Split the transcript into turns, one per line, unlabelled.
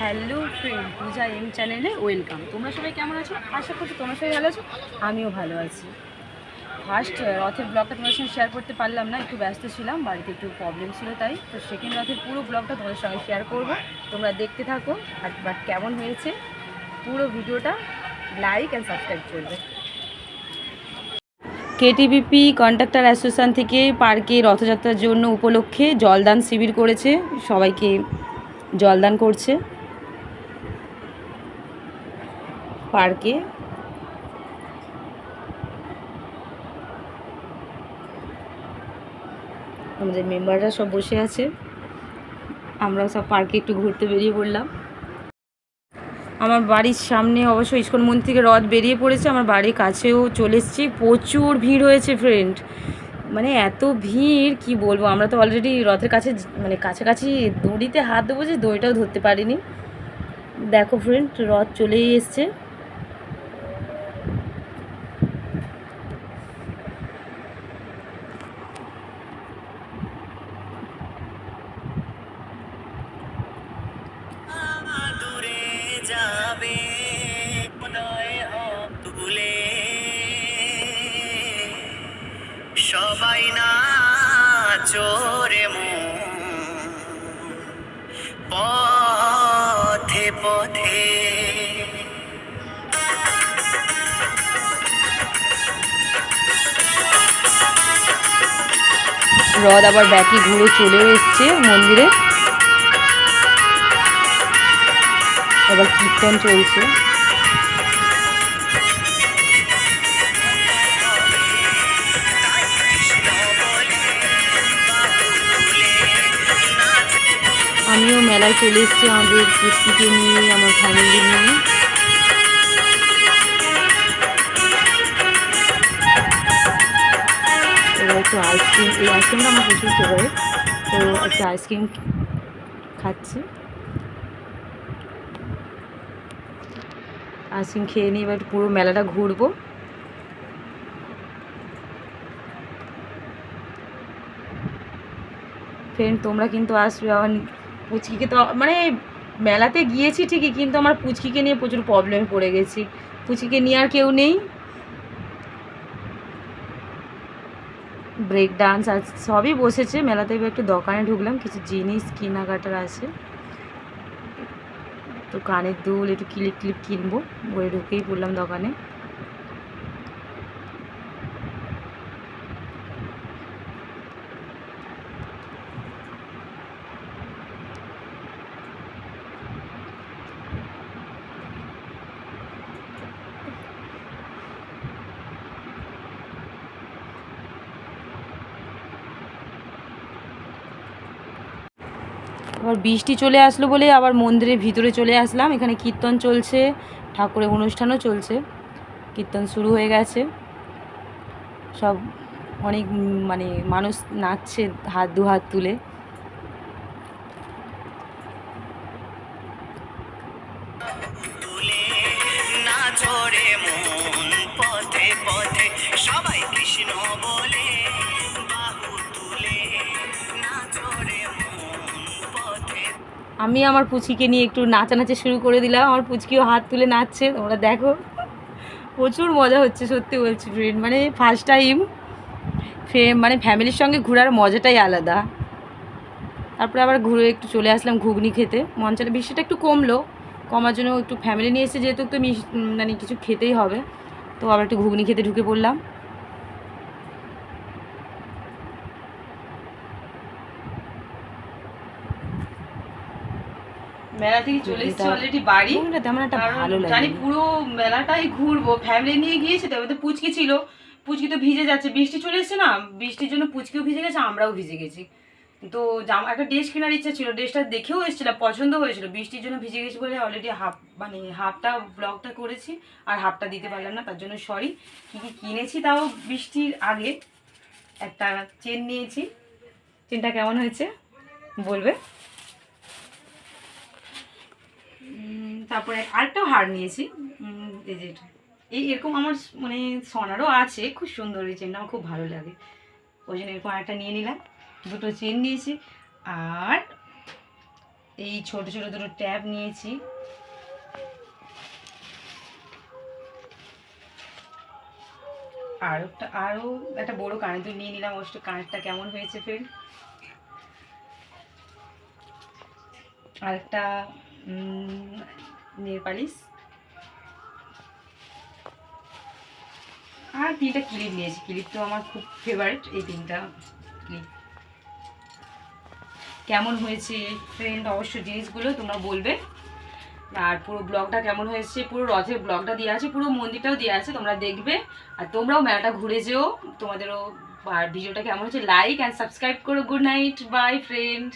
Hello friend, Puja M চ্যানেলে welcome. তোমরা সবাই কেমন আছো? আশা করছি তোমরা সবাই ভালো আছো। আমিও ভালো আছি। ফার্স্ট রথের ব্লগটা তোমার সঙ্গে শেয়ার করতে পারলাম না, একটু ব্যস্ত ছিলাম, বাড়িতে একটু প্রবলেম ছিল তাই। তো সেকেন্ড রথের পুরো ব্লগটা তোমাদের সঙ্গে শেয়ার করব। তোমরা দেখতে থাকো আর বাট কেমন হয়েছে পুরো ভিডিওটা লাইক অ্যান্ড সাবস্ক্রাইব করবে। কেটিবিপি কন্ট্রাক্টর অ্যাসোসিয়েশন থেকে পার্কে রথযাত্রার জন্য উপলক্ষে জলদান শিবির করেছে। সবাইকে জলদান করছে। পার্কে। আমাদের মেম্বাররা সব বসে আছে। আমরা সব পার্কে একটু ঘুরতে বেরিয়ে পড়লাম। আমার বাড়ির সামনে অবশ্য ইস্কন মন্দির থেকে রথ বেরিয়ে পড়েছে। আমার বাড়ির কাছেও চলে এসেছি। প্রচুর ভিড় হয়েছে ফ্রেন্ড মানে এত ভিড়, কি বলব? আমরা তো অলরেডি রথের কাছে মানে কাছাকাছি দড়িতে হাত দেবো যে দড়িটাও ধরতে পারিনি। দেখো ফ্রেন্ড রথ চলেই এসছে।
যাবে উদয় হোক তুলে। সবাই না চোরে পথে পথে।
রথ আবার ব্যাকে ঘুরে চলেও এসছে মন্দিরে। এবার কীর্তন চলছে। আমিও মেলায় চলে এসেছি আমাদের পুষ্টিকে নিয়ে, আমার ফ্যামিলি নিয়ে। এবার একটু আইসক্রিম এই আইসক্রিমটা আমার প্রচুর ফেভারিট তো একটু আইসক্রিম খাচ্ছি। আইসক্রিম খেয়ে নিয়ে এবার পুরো মেলাটা ঘুরবো। ফ্রেন্ড তোমরা কিন্তু আসবে। আমার পুচকিকে তো মানে মেলাতে গিয়েছি ঠিকই, কিন্তু আমার পুচকিকে নিয়ে প্রচুর প্রবলেমে পড়ে গেছি। পুচকিকে নিয়ে আর কেউ নেই। ব্রেক ডান্স আর সবই বসেছে। মেলাতে একটু দোকানে ঢুকলাম, কিছু জিনিস কেনাকাটার আছে। তো কানের দুল একটু ক্লিপ ক্লিপ কিনবো। বলে ঢুকেই পড়লাম দোকানে। আবার বৃষ্টি চলে আসলো বলে আবার মন্দিরের ভিতরে চলে আসলাম। এখানে কীর্তন চলছে, ঠাকুরের অনুষ্ঠানও চলছে। কীর্তন শুরু হয়ে গেছে। সব অনেক মানে মানুষ নাচছে হাত দু হাত তুলে।
সবাই কৃষ্ণ বলে
আমি আমার পুচিকে নিয়ে একটু নাচানাচি শুরু করে দিলাম। আমার পুচকিও হাত তুলে নাচছে। তোমরা দেখো, প্রচুর মজা হচ্ছে সত্যি বলছি ফ্রেন্ড মানে ফার্স্ট টাইম ফে মানে ফ্যামিলির সঙ্গে ঘোরার মজাটাই আলাদা। তারপরে আবার ঘুরে একটু চলে আসলাম ঘুগনি খেতে। মঞ্চাটা বৃষ্টিটা একটু কমলো। কমার জন্য একটু ফ্যামিলি নিয়ে এসে যেহেতু একটু মানে কিছু খেতেই হবে। তো আবার একটু ঘুগনি খেতে ঢুকে পড়লাম।
মেলা থেকে চলে এসেছি অলরেডি বাড়ি।
তেমন একটা
জানি পুরো মেলাটাই ঘুরবো। ফ্যামিলি নিয়ে গিয়েছি তবে তো পুচকি ছিল। পুচকি তো ভিজে যাচ্ছে। বৃষ্টি চলে এসেছে না? বৃষ্টির জন্য পুচকিও ভিজে গেছে আমরাও ভিজে গেছি। তো জামা একটা ড্রেস কেনার ইচ্ছা ছিল। ড্রেসটা দেখেও এসেছিলাম পছন্দ হয়েছিল। বৃষ্টির জন্য ভিজে গেছি বলে অলরেডি হাফ মানে হাফটা ব্লগটা করেছি। আর হাফটা দিতে পারলাম না তার জন্য সরি কী কী কিনেছি তাও বৃষ্টির আগে। একটা চেন নিয়েছি। চেনটা কেমন হয়েছে? বলবে? তারপরে আরেকটাও হার নিয়েছি। এই যে এই এরকম আমার মানে সোনারও আছে, খুব সুন্দর এই চেনটা আমার খুব ভালো লাগে। ওই জন্য এরকম আরেকটা নিয়ে নিলাম। দুটো চেন নিয়েছি। আর
এই ছোট ছোট দুটো ট্যাব নিয়েছি। আর একটা আরও একটা বড় কানের দুল নিয়ে নিলাম। অবশ্য কানেরটা কেমন হয়েছে ফের? আর পালিশ আর তিনটা ক্লিপ নিয়েছি। ক্লিপ তো আমার খুব ফেভারিট এই তিনটা ক্লিপ। কেমন হয়েছে ফ্রেন্ড অবশ্য জিনিসগুলো তোমরা বলবে। আর পুরো ব্লগটা কেমন হয়েছে, পুরো রথের ব্লগটা দেওয়া আছে, পুরো মন্দিরটাও দেওয়া আছে, তোমরা দেখবে। আর তোমরাও মেলাটা ঘুরে যেও। তোমাদেরও আর ভিডিওটা কেমন হচ্ছে লাইক অ্যান্ড সাবস্ক্রাইব করো গুড নাইট বাই ফ্রেন্ড